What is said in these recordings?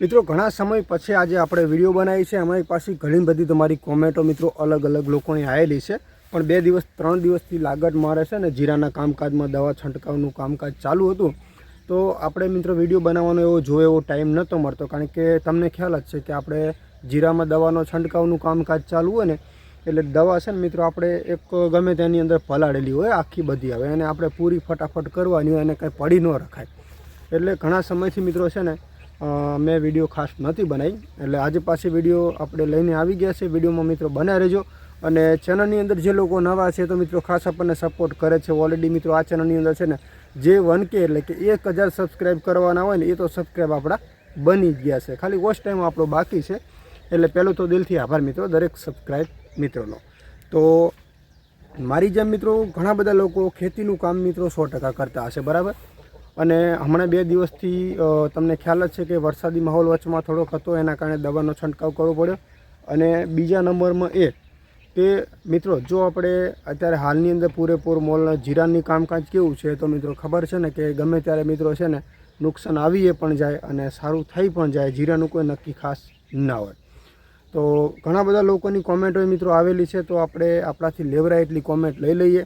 મિત્રો, ઘણા સમય પછી આજે આપણે વીડિયો બનાવી છે. અમારી પાસે ઘણી બધી તમારી કોમેન્ટો મિત્રો અલગ અલગ લોકોની આવેલી છે. પણ બે દિવસ, ત્રણ દિવસથી લાગત મારે છે ને જીરાના કામકાજમાં, દવા છંટકાવનું કામકાજ ચાલુ હતું. તો આપણે મિત્રો વીડિયો બનાવવાનો એવો જો એવો ટાઈમ નહોતો મળતો. કારણ કે તમને ખ્યાલ જ છે કે આપણે જીરામાં દવાનો છંટકાવનું કામકાજ ચાલુ હોય ને, એટલે દવા છે ને મિત્રો આપણે એક ગમે તેની અંદર પલાળેલી હોય, આખી બધી આવે. એને આપણે પૂરી ફટાફટ કરવાની હોય, એને કંઈ પડી ન રખાય. એટલે ઘણા સમયથી મિત્રો છે ને મેં વીડિયો ખાસ નથી બનાવી. એટલે આજે પાછી વીડિયો આપણે લઈને આવી ગયા છે વિડીયોમાં મિત્રો બના રહેજો. અને ચેનલની અંદર જે લોકો નવા છે, તો મિત્રો ખાસ આપણને સપોર્ટ કરે છે. ઓલરેડી મિત્રો આ ચેનલની અંદર છે ને, જે વન કે એટલે કે એક હજાર સબસ્ક્રાઈબ કરવાના હોય ને, એ તો સબસ્ક્રાઈબ આપણા બની ગયા છે. ખાલી વોચ ટાઈમ આપણો બાકી છે. એટલે પહેલું તો દિલથી આભાર મિત્રો, દરેક સબસ્ક્રાઈબ મિત્રોનો. તો મારી જેમ મિત્રો, ઘણા બધા લોકો ખેતીનું કામ મિત્રો સો ટકા કરતા હશે, બરાબર? અને હમણાં બે દિવસથી તમને ખ્યાલ જ છે કે વરસાદી માહોલ વચમાં થોડોક હતો, એના કારણે દવાનો છંટકાવ કરવો પડ્યો. અને બીજા નંબરમાં એ કે, મિત્રો, જો આપણે અત્યારે હાલની અંદર પૂરેપૂર મોલના જીરાની કામકાજ કેવું છે, તો મિત્રો ખબર છે ને કે ગમે ત્યારે મિત્રો છે ને નુકસાન આવીએ પણ જાય અને સારું થઈ પણ જાય, જીરાનું કોઈ નક્કી ખાસ ના હોય. તો ઘણા બધા લોકોની કોમેન્ટો મિત્રો આવેલી છે, તો આપણે આપણાથી લેવરાય એટલી કોમેન્ટ લઈ લઈએ.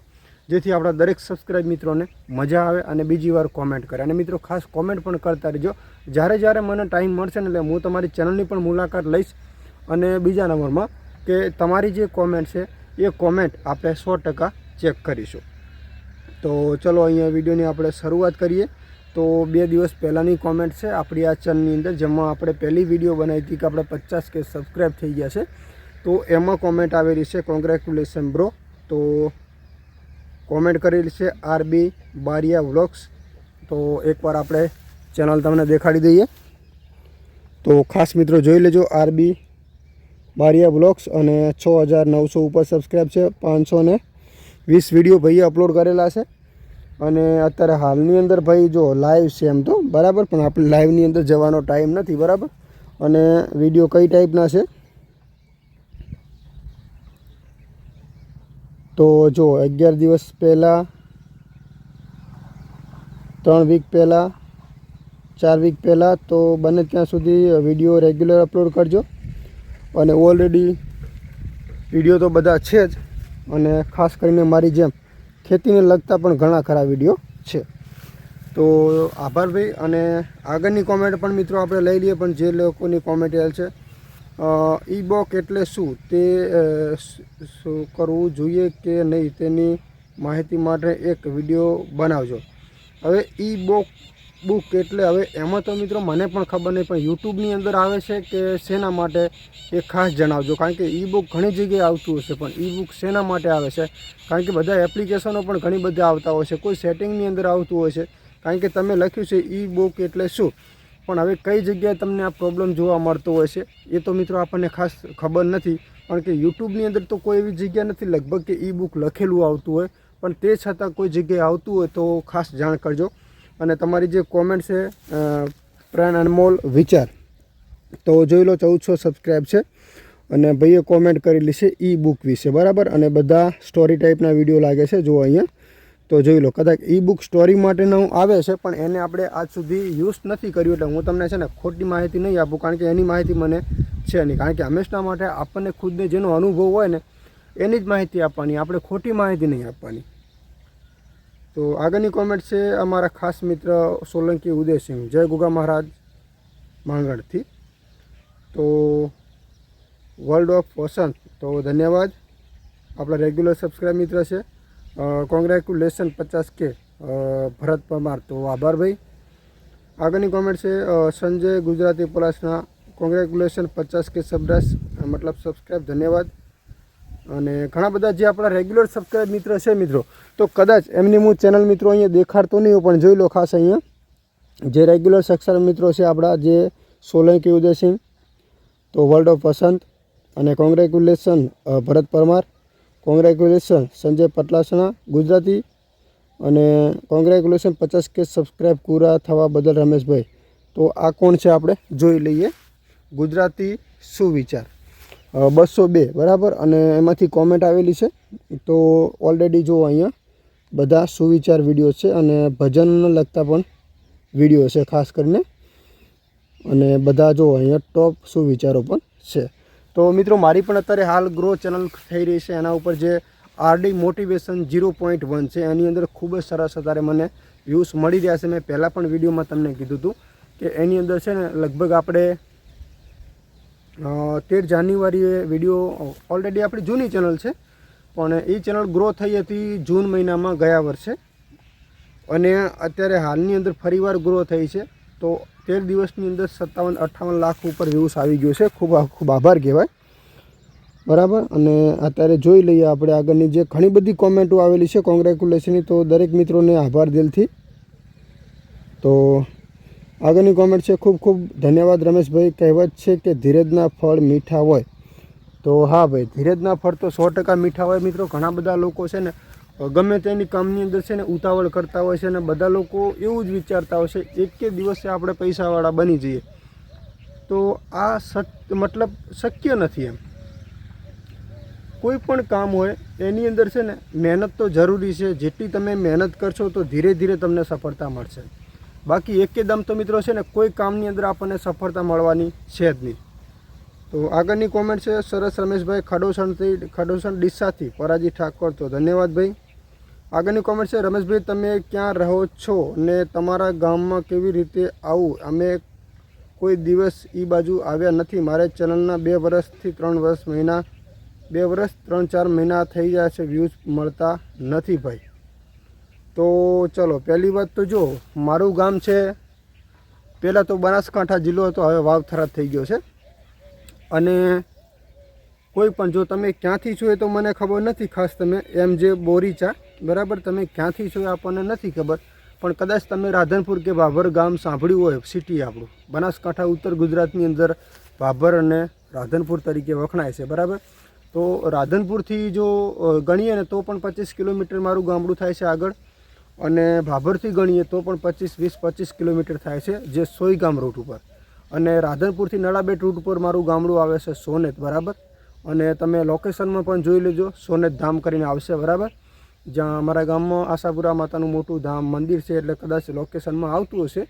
જેથી આપણા દરેક સબસ્ક્રાઈબ મિત્રોને મજા આવે અને બીજી વાર કોમેન્ટ કરે. અને મિત્રો, ખાસ કોમેન્ટ પણ કરતા રહેજો. જ્યારે જ્યારે મને ટાઈમ મળશે ને એટલે હું તમારી ચેનલની પણ મુલાકાત લઈશ અને બીજા નંબરમાં કે તમારી જે કોમેન્ટ છે, એ કોમેન્ટ આપણે સો ટકા ચેક કરીશું. તો ચલો અહીંયા વિડીયોની આપણે શરૂઆત કરીએ. તો બે દિવસ પહેલાંની કોમેન્ટ છે, આપણી આ ચેનલની અંદર, જેમાં આપણે પહેલી વીડિયો બનાવી હતી કે આપણે પચાસ કે સબસ્ક્રાઈબ થઈ ગયા છે. તો એમાં કોમેન્ટ આવેલી છે કોંગ્રેચ્યુલેશન બ્રો તો કોમેન્ટ કરેલી છે આરબી બારિયા વ્લોગ્સ. તો એકવાર આપણે ચેનલ તમને દેખાડી દઈએ. તો ખાસ મિત્રો જોઈ લેજો આરબી બારિયા વ્લોગ્સ અને છ હજાર નવસો ઉપર સબસ્ક્રાઈબ છે, પાંચસો ને વીસ વીડિયો ભાઈએ અપલોડ કરેલા છે. અને અત્યારે હાલની અંદર ભાઈ જો લાઈવ છે એમ તો, બરાબર? પણ આપણે લાઈવની અંદર જવાનો ટાઈમ નથી, બરાબર? અને વીડિયો કઈ ટાઈપના છે? તો જો, અગિયાર દિવસ પહેલાં, ત્રણ વીક પહેલાં, ચાર વીક પહેલાં, તો બને ત્યાં સુધી વીડિયો રેગ્યુલર અપલોડ કરજો. અને ઓલરેડી વીડિયો તો બધા છે જ, અને ખાસ કરીને મારી જેમ ખેતીને લગતા પણ ઘણા ખરા વીડિયો છે. તો આભાર ભાઈ, અને આગળની કોમેન્ટ પણ મિત્રો આપણે લઈ લઈએ, પણ જે લોકોની કોમેન્ટ આવેલ છે ઈ બોક એટલે શું? તે શું કરવું જોઈએ કે નહીં તેની માહિતી માટે એક વીડિયો બનાવજો. હવે ઈ બોક, બુક એટલે હવે એમાં તો મિત્રો મને પણ ખબર નહીં, પણ યુટ્યુબની અંદર આવે છે કે શેના માટે એ ખાસ જણાવજો. કારણ કે ઈ બુક ઘણી જગ્યાએ આવતું હશે, પણ ઈ બુક શેના માટે આવે છે? કારણ કે બધા એપ્લિકેશનો પણ ઘણી બધી આવતા હોય છે, કોઈ સેટિંગની અંદર આવતું હોય છે. કારણ કે તમે લખ્યું છે ઈ બુક એટલે શું? પણ હવે કઈ જગ્યાએ તમને આ પ્રોબ્લેમ જોવા મળતો હોય છે, એ તો મિત્રો આપણને ખાસ ખબર નથી. કારણ કે યુટ્યુબની અંદર તો કોઈ એવી જગ્યા નથી, લગભગ કે ઈ બુક લખેલું આવતું હોય. પણ તે છતાં કોઈ જગ્યાએ આવતું હોય તો ખાસ જાણ કરજો. અને તમારી જે કોમેન્ટ છે પ્રાણ અનમોલ વિચાર, તો જોઈ લો ચૌદસો સબસ્ક્રાઈબ છે. અને ભાઈએ કોમેન્ટ કરેલી છે ઈ બુક વિશે, બરાબર? અને બધા સ્ટોરી ટાઈપના વીડિયો લાગે છે જો અહીંયા. તો જોઈ લો, કદાચ ઈ બુક સ્ટોરી માટેનું આવે છે, પણ એને આપણે આજ સુધી યુઝ નથી કર્યું એટલે હું તમને છે ને ખોટી માહિતી નહીં આપું, કારણ કે એની માહિતી મને છે નહીં. કારણ કે હંમેશા માટે આપણને ખુદને જેનો અનુભવ હોય ને, એની જ માહિતી આપવાની, આપણે ખોટી માહિતી નહીં આપવાની. તો આગળની કોમેન્ટ છે અમારા ખાસ મિત્ર સોલંકી ઉદયસિંહ. જય ગુગા મહારાજ માંગણથી. તો વર્લ્ડ ઓફ વસંત તો ધન્યવાદ. આપણા રેગ્યુલર સબસ્ક્રાઈબ મિત્ર છે. કોંગ્રેચ્યુલેશન પચાસ કે ભરત પરમાર. તો આભાર ભાઈ. આગળની કોમેન્ટ છે સંજય ગુજરાતી પોલાસના કોંગ્રેચ્યુલેશન પચાસ કે સબરાસ મતલબ સબસ્ક્રાઈબ ધન્યવાદ. અને ઘણા બધા જે આપણા રેગ્યુલર સબસ્ક્રાઈબ મિત્ર છે મિત્રો, તો કદાચ એમની હું ચેનલ મિત્રો અહીંયા દેખાડતો નહીં પણ જોઈ લો ખાસ અહીંયા. જે રેગ્યુલર સબસ્ક્રાઈબ મિત્રો છે આપણા, જે સોલંકી ઉદયસિંહ, તો વર્લ્ડ ઓફ વસંત, અને કોંગ્રેચ્યુલેશન ભરત પરમાર. કોંગ્રેચ્યુલેશન સંજય પટલાસણા ગુજરાતી અને કોંગ્રેચ્યુલેશન પચાસ કે સબસ્ક્રાઈબ પૂરા થવા બદલ રમેશભાઈ. તો આ કોણ છે આપણે? જોઈ લઈએ. ગુજરાતી સુવિચાર. બસો બે, બરાબર? અને એમાંથી કોમેન્ટ આવેલી છે. તો ઓલરેડી જો અહીંયા. બધા સુવિચાર વીડિયો છે અને ભજનને લગતા પણ વીડિયો છે, ખાસ કરીને. અને બધા જો અહીંયા ટોપ સુવિચારો પણ છે. તો મિત્રો, મારી પણ અત્યારે હાલ ગ્રો ચેનલ થઈ રહી છે. એના ઉપર જે RD motivation zero point one છે, એની અંદર ખૂબ જ સરસ અત્યારે મને વ્યૂઝ મળી રહ્યા છે. મેં પહેલાં પણ વિડીયોમાં તમને કીધું હતું કે એની અંદર છે ને, લગભગ આપણે તેર જાન્યુઆરીએ વીડિયો ઓલરેડી આપણી જૂની ચેનલ છે, પણ એ ચેનલ ગ્રો થઈ હતી જૂન મહિનામાં ગયા વર્ષે. અને અત્યારે હાલની અંદર ફરીવાર ગ્રો થઈ છે. તો તેર દિવસની અંદર સત્તાવન, અઠ્ઠાવન લાખ ઉપર વ્યૂઝ આવી ગયો છે. ખૂબ ખૂબ આભાર કહેવાય. બરાબર? અને અત્યારે જોઈ લઈએ આપણે આગળની જે ઘણી બધી કોમેન્ટો આવેલી છે કોંગ્રેચ્યુલેશનની, તો દરેક મિત્રોને આભાર દિલથી. તો આગળની કોમેન્ટ છે, ખૂબ ખૂબ ધન્યવાદ રમેશભાઈ. કહેવત છે કે ધીરજના ફળ મીઠા હોય. તો હા ભાઈ, ધીરજના ફળ તો સો ટકા મીઠા હોય. મિત્રો, ઘણા બધા લોકો છે ને ગમે તેની કામની અંદર છે ને ઉતાવળ કરતા હોય છે અને બધા લોકો એવું જ વિચારતા હોય છે, એક દિવસે આપણે પૈસાવાળા બની જઈએ. તો આ મતલબ શક્ય નથી એમ. કોઈ પણ કામ હોય, એની અંદર છે ને મહેનત તો જરૂરી છે, જેટલી તમે મહેનત કરશો તો ધીરે ધીરે તમને સફળતા મળશે. બાકી એકેદમ તો મિત્રો છે ને કોઈ કામની અંદર આપણને સફળતા મળવાની છે જ નહીં. તો આગળની કોમેન્ટ છે, સરસ રમેશભાઈ ખડોસણથી, ખડોસણ ડીસાથી, પરાજી ઠાકોર તો ધન્યવાદ ભાઈ. આગળની કોમેન્ટ છે, રમેશભાઈ, તમે ક્યાં રહો છો ને તમારા ગામમાં કેવી રીતે આવું? અમે કોઈ દિવસ એ બાજુ આવ્યા નથી. મારે ચેનલના બે વર્ષથી ત્રણ વર્ષ મહિના, બે વર્ષ, ત્રણ, ચાર મહિના થઈ ગયા છે વ્યૂઝ મળતા નથી ભાઈ. તો ચલો, પહેલી વાત તો જો, મારું ગામ છે, પહેલાં તો બનાસકાંઠા જિલ્લો હતો, હવે વાવ થરાદ થઈ ગયો છે. અને કોઈ પણ જો તમે ક્યાંથી છો એ તો મને ખબર નથી, ખાસ તમે એમ જે બોરીચા બરાબર, તમે ક્યાંથી છો એ આપણને નથી ખબર, પણ કદાચ તમે રાધનપુર કે ભાભર ગામ સાંભળ્યું હોય, સિટી આપણું. બનાસકાંઠા, ઉત્તર ગુજરાતની અંદર ભાભર અને રાધનપુર તરીકે વખણાય છે, બરાબર? તો રાધનપુરથી જો ગણીએ ને તો પણ પચીસ કિલોમીટર મારું ગામડું થાય છે આગળ, અને ભાભરથી ગણીએ તો પણ પચીસ, વીસ, પચીસ કિલોમીટર થાય છે, જે સોઈગામ રૂટ ઉપર. અને રાધનપુરથી નળાબેટ રૂટ ઉપર મારું ગામડું આવે છે સોનેત, બરાબર? અને તમે લોકેશનમાં પણ જોઈ લેજો, સોનેત ધામ કરીને આવશે, બરાબર? જ્યાં અમારા ગામમાં આશાપુરા માતાનું મોટું ધામ મંદિર છે એટલે કદાચ લોકેશનમાં આવતું હશે.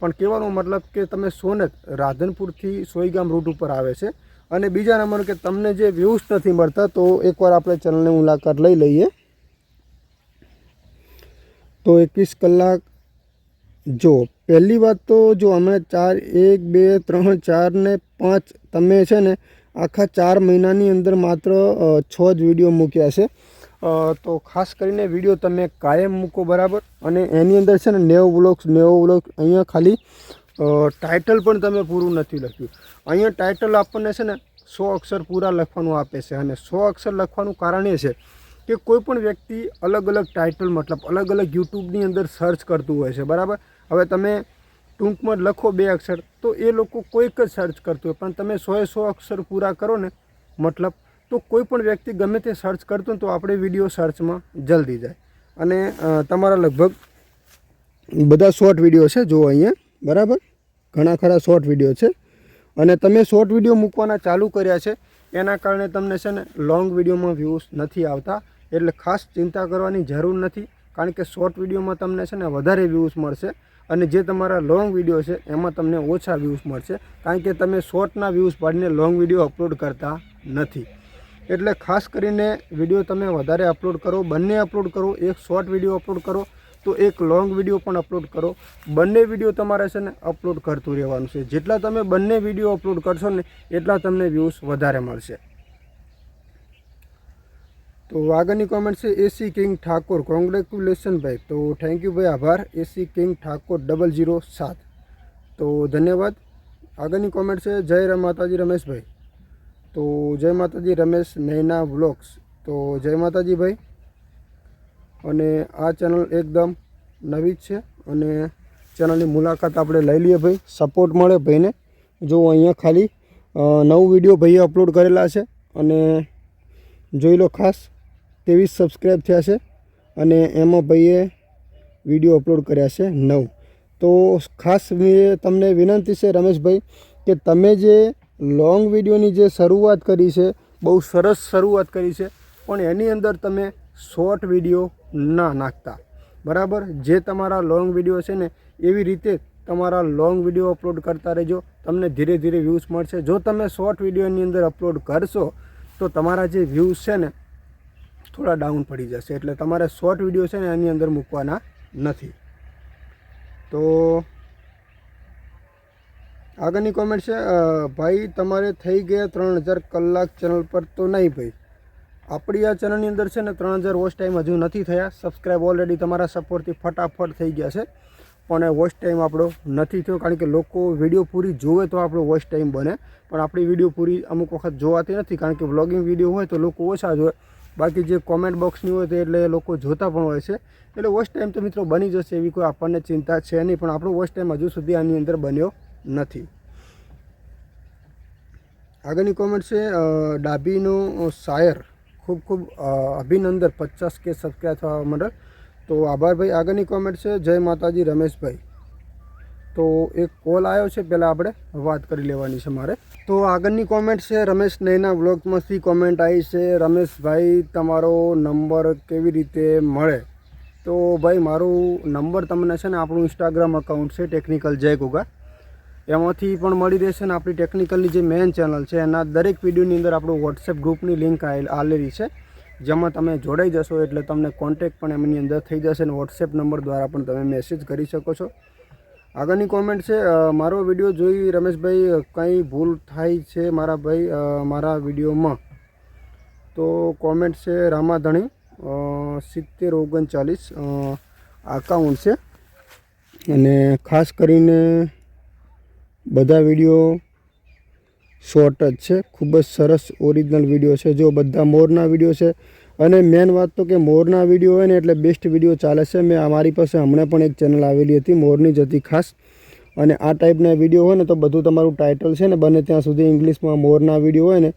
પણ કહેવાનો મતલબ કે તમે સોનેત રાધનપુરથી સોઈગામ રૂટ ઉપર આવે છે. અને બીજા નંબર કે તમને જે વ્યૂઝ નથી મળતા તો એકવાર આપણે ચેનલની મુલાકાત લઈ લઈએ. તો એકવીસ કલાક, જો પહેલી વાત તો જો અમે ચાર, એક, બે, ત્રણ, ચાર ને પાંચ તમે છે ને આખા ચાર મહિનાની અંદર માત્ર છ જ વીડિયો મૂક્યા છે. તો ખાસ કરીને વીડિયો તમે કાયમ મૂકો બરાબર. અને એની અંદર છે ને નેવ બ્લોક્સ નેવ બ્લોક્સ અહીંયા ખાલી ટાઇટલ પણ તમે પૂરું નથી લખ્યું. અહીંયા ટાઇટલ આપણને છે ને સો અક્ષર પૂરા લખવાનું આપે છે. અને સો અક્ષર લખવાનું કારણ એ છે કે કોઈપણ વ્યક્તિ અલગ અલગ ટાઇટલ મતલબ અલગ અલગ યુટ્યુબની અંદર સર્ચ કરતું હોય છે, બરાબર? હવે તમે ટૂંકમાં લખો બે અક્ષર, તો એ લોકો કોઈક જ સર્ચ કરતું હોય. પણ તમે સોએ સો અક્ષર પૂરા કરો ને, મતલબ તો કોઈ પણ વ્યક્તિ ગમે તે સર્ચ કરતો તો આપણે વીડિયો સર્ચમાં જલ્દી જાય. અને તમારા લગભગ બધા શોર્ટ વીડિયો છે, જુઓ અહીંયા. બરાબર? ઘણા ખરા શોર્ટ વીડિયો છે. અને તમે શોર્ટ વીડિયો મૂકવાના ચાલુ કર્યા છે, એના કારણે તમને છે ને લોંગ વિડીયોમાં વ્યૂઝ નથી આવતા. એટલે ખાસ ચિંતા કરવાની જરૂર નથી, કારણ કે શોર્ટ વિડીયોમાં તમને છે ને વધારે વ્યૂઝ મળશે. અને જે તમારા લોંગ વીડિયો છે, એમાં તમને ઓછા વ્યૂઝ મળશે. કારણ કે તમે શોર્ટના વ્યૂઝ પાડીને લોંગ વીડિયો અપલોડ કરતા નથી. એટલે ખાસ કરીને વીડિયો તમે વધારે અપલોડ કરો, બંને અપલોડ કરો, એક શોર્ટ વીડિયો અપલોડ કરો, તો એક લોંગ વીડિયો પણ અપલોડ કરો. બંને વીડિયો તમારે છે ને અપલોડ કરતું રહેવાનું છે. જેટલા તમે બંને વીડિયો અપલોડ કરશો ને એટલા તમને વ્યૂઝ વધારે મળશે. તો આગળની કોમેન્ટ છે એસી કિંગ ઠાકોર કોંગ્રેચ્યુલેશન ભાઈ. તો થેન્ક યુ ભાઈ, આભાર. AC king Thakor double zero સાત. તો ધન્યવાદ. આગળની કોમેન્ટ છે, જય માતાજી રમેશભાઈ. તો જય માતાજી, રમેશ નૈના વ્લોગ્સ. તો જય માતાજી ભાઈ. અને આ ચેનલ એકદમ નવી જ છે અને ચેનલની મુલાકાત આપણે લઈ લઈએ ભાઈ. સપોર્ટ મળે ભાઈને. જો અહીંયા ખાલી નવું વીડિયો ભાઈએ અપલોડ કરેલા છે અને જોઈ લો ખાસ ત્રેવીસ સબસ્ક્રાઈબ થયા છે અને એમાં ભાઈએ વીડિયો અપલોડ કર્યા છે નવ. તો ખાસ તમને વિનંતી છે રમેશભાઈ, કે તમે જે લોંગ વિડીયોની જે શરૂઆત કરી છે, બહુ સરસ શરૂઆત કરી છે, પણ એની અંદર તમે શોર્ટ વીડિયો ના નાખતા. બરાબર? જે તમારા લોંગ વીડિયો છે ને, એવી રીતે તમારા લોંગ વીડિયો અપલોડ કરતા રહેજો. તમને ધીરે ધીરે વ્યૂઝ મળશે. જો તમે શોર્ટ વિડીયોની અંદર અપલોડ કરશો, તો તમારા જે વ્યૂઝ છે ને, થોડા ડાઉન પડી જશે. એટલે તમારે શોર્ટ વીડિયો છે ને, એની અંદર મૂકવાના નથી. તો આગળની કોમેન્ટ છે ભાઈ, તમારે થઈ ગયા ત્રણ હજાર કલાક ચેનલ પર તો નહીં ભાઈ. આપણી આ ચેનલની અંદર છે ને ત્રણ હજાર વોચ ટાઈમ હજુ નથી થયા. સબસ્ક્રાઈબ ઓલરેડી તમારા સપોર્ટથી ફટાફટ થઈ ગયા છે. પણ વોચ ટાઈમ આપણો નથી થયો. કારણ કે લોકો વીડિયો પૂરી જોવે તો આપણો વોચ ટાઈમ બને. પણ આપણી વીડિયો પૂરી અમુક વખત જોવાતી નથી. કારણ કે વ્લોગિંગ વીડિયો હોય તો લોકો ઓછા જોવે. બાકી જે કોમેન્ટ બોક્સની હોય તો એટલે લોકો જોતા પણ હોય છે. એટલે વોચ ટાઈમ તો મિત્રો બની જશે એવી કોઈ આપણને ચિંતા છે નહીં. પણ આપણો વોચ ટાઈમ હજુ સુધી આની અંદર બન્યો નથી. આગળની કોમેન્ટ છે ડાભીનો શાયર. ખૂબ ખૂબ અભિનંદન. પચાસ કે સબસ્ક્રાઈબ થવા મંડળ. તો આભાર ભાઈ આગળની કોમેન્ટ છે, જય માતાજી, રમેશભાઈ. તો એક કોલ આવ્યો છે, પહેલાં આપણે વાત કરી લેવાની છે મારે. તો આગળની કોમેન્ટ છે, રમેશ નૈના વ્લોગમાંથી કોમેન્ટ આવી છે? રમેશભાઈ, તમારો નંબર કેવી રીતે મળે? તો ભાઈ, મારું નંબર તમને છે ને, આપણું ઇન્સ્ટાગ્રામ અકાઉન્ટ છે ટેકનિકલ જય ગુગા. એમાંથી પણ મળી રહેશે ને આપણી ટેકનિકલની જે મેઇન ચેનલ છે, એના દરેક વિડીયોની અંદર આપણું વોટ્સએપ ગ્રુપની લિંક આવેલી છે. જેમાં તમે જોડાઈ જશો એટલે તમને કોન્ટેક્ટ પણ એમની અંદર થઈ જશે અને વોટ્સએપ નંબર દ્વારા પણ તમે મેસેજ કરી શકો છો. આગળની કોમેન્ટ છે મારો વીડિયો જોઈ રમેશભાઈ કંઈ ભૂલ થાય છે મારા ભાઈ મારા વિડીયોમાં તો કોમેન્ટ છે રામાધણી સિત્તેર ઓગણચાલીસ અકાઉન્ટ છે. અને ખાસ કરીને બધા વીડિયો શોર્ટ જ છે. ખૂબ જ સરસ ઓરિજિનલ વીડિયો છે, જો બધા મોરના વીડિયો છે. અને મેન વાત તો કે મોરના વીડિયો હોય ને એટલે બેસ્ટ વીડિયો ચાલે છે. મેં અમારી પાસે હમણાં પણ એક ચેનલ આવેલી હતી, મોરની જ હતી ખાસ. અને આ ટાઈપના વીડિયો હોય ને તો બધું તમારું ટાઇટલ છે ને, બને ત્યાં સુધી ઇંગ્લિશમાં મોરના વીડિયો હોય ને,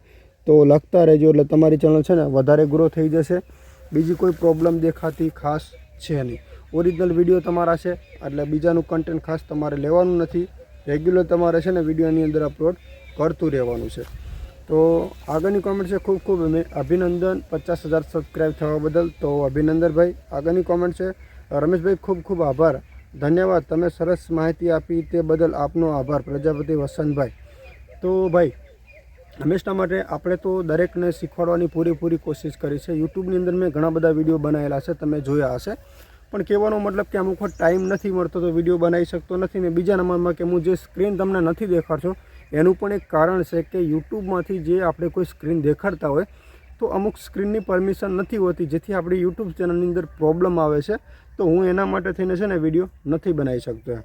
તો લખતા રહેજો. એટલે તમારી ચેનલ છે ને, વધારે ગ્રો થઈ જશે. બીજી કોઈ પ્રોબ્લેમ દેખાતી ખાસ છે નહીં. ઓરિજિનલ વીડિયો તમારા છે, એટલે બીજાનું કન્ટેન્ટ ખાસ તમારે લેવાનું નથી. રેગ્યુલર તમારે છે ને વિડીયોની અંદર અપલોડ કરતું રહેવાનું છે. તો આગળની કોમેન્ટ છે, ખૂબ ખૂબ અભિનંદન. પચાસ હજાર સબસ્ક્રાઈબ થવા બદલ તો અભિનંદનભાઈ. આગળની કોમેન્ટ છે, રમેશભાઈ, ખૂબ ખૂબ આભાર. ધન્યવાદ. તમે સરસ માહિતી આપી તે બદલ આપનો આભાર. પ્રજાપતિ વસંતભાઈ. તો ભાઈ હંમેશા માટે આપણે તો દરેકને શીખવાડવાની પૂરેપૂરી કોશિશ કરી છે. યુટ્યુબની અંદર મેં ઘણા બધા વીડિયો બનાવેલા છે, તમે જોયા હશે. પણ કહેવાનો મતલબ કે અમુક વખત ટાઈમ નથી મળતો તો વીડિયો બનાવી શકતો નથી ને બીજા નંબરમાં કે હું જે સ્ક્રીન તમને નથી દેખાડશો એનું પણ એક કારણ છે કે યુટ્યુબમાંથી જે આપણે કોઈ સ્ક્રીન દેખાડતા હોય, તો અમુક સ્ક્રીનની પરમિશન નથી હોતી, જેથી આપણી યુટ્યુબ ચેનલની અંદર પ્રોબ્લેમ આવે છે, તો હું એના માટે થઈને છે ને વીડિયો નથી બનાવી શકતો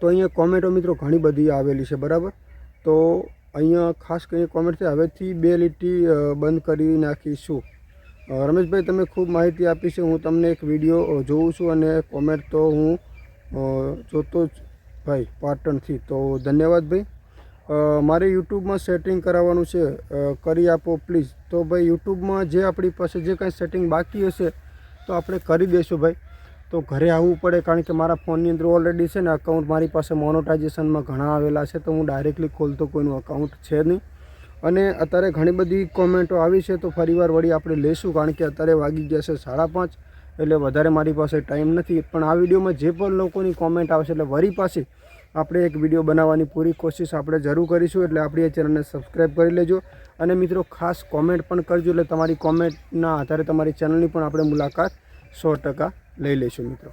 તો અહીંયા કોમેન્ટો મિત્રો ઘણી બધી આવેલી છે, બરાબર? તો અહીંયા ખાસ કરીને કોમેન્ટ છે, હવેથી બે લીટી બંધ કરી નાખીશું. રમેશભાઈ, તમે ખૂબ માહિતી આપી છે. હું તમને એક વીડિયો જોઉં છું અને કોમેન્ટ તો હું જોતો જ, ભાઈ, પાટણથી. તો ધન્યવાદ ભાઈ. મારે યુટ્યુબમાં સેટિંગ કરાવવાનું છે. કરી આપો પ્લીઝ તો ભાઈ, યુટ્યુબમાં જે આપણી પાસે જે કાંઈ સેટિંગ બાકી હશે, તો આપણે કરી દઈશું ભાઈ. તો ઘરે આવવું પડે, કારણ કે મારા ફોનની અંદર ઓલરેડી છે ને અકાઉન્ટ મારી પાસે મોનોટાઇઝેશનમાં ઘણા આવેલા છે. તો હું ડાયરેક્ટલી ખોલતો કોઈનું અકાઉન્ટ છે નહીં. અને અત્યારે ઘણી બધી કોમેન્ટો આવી છે, તો ફરીવાર વળી આપણે લઈશું કારણ કે અત્યારે વાગી ગયા છે સાડા પાંચ, એટલે વધારે મારી પાસે ટાઈમ નથી. પણ આ વિડીયોમાં જે પણ લોકોની કોમેન્ટ આવશે, એટલે વળી પાસે આપણે એક વીડિયો બનાવવાની પૂરી કોશિશ આપણે જરૂર કરીશું, એટલે આપણી એ ચેનલને સબસ્ક્રાઈબ કરી લેજો. અને મિત્રો, ખાસ કોમેન્ટ પણ કરજો, એટલે તમારી કોમેન્ટના આધારે તમારી ચેનલની પણ આપણે મુલાકાત સો ટકા લઈ લઈશું મિત્રો.